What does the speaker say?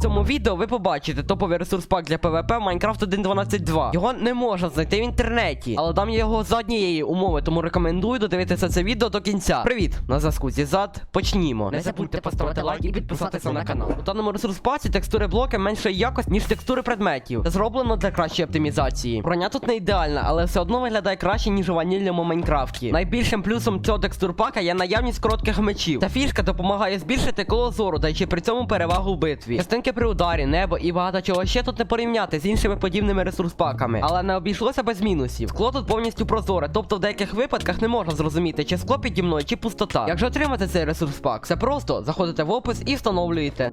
Цьому відео ви побачите топовий ресурс пак для ПВП Minecraft 1.12.2. Його не можна знайти в інтернеті, але там є його з однієї умови, тому рекомендую додивитися це відео до кінця. Привіт! На зв'язку зі зад. Почнімо. Не забудьте поставити лайк і підписатися на канал. У даному ресурс паці текстури блоки меншої якості, ніж текстури предметів. Це зроблено для кращої оптимізації. Броня тут не ідеальна, але все одно виглядає краще, ніж у ванільному Майнкрафті. Найбільшим плюсом цього текстурпака є наявність коротких мечів. Ця фішка допомагає збільшити коло зору, даючи при цьому перевагу в битві. Частинки при ударі, небо і багато чого ще тут не порівняти з іншими подібними ресурс-паками. Але не обійшлося без мінусів. Скло тут повністю прозоре, тобто в деяких випадках не можна зрозуміти, чи скло піді мною, чи пустота. Як же отримати цей ресурс-пак? Це просто заходите в опис і встановлюєте.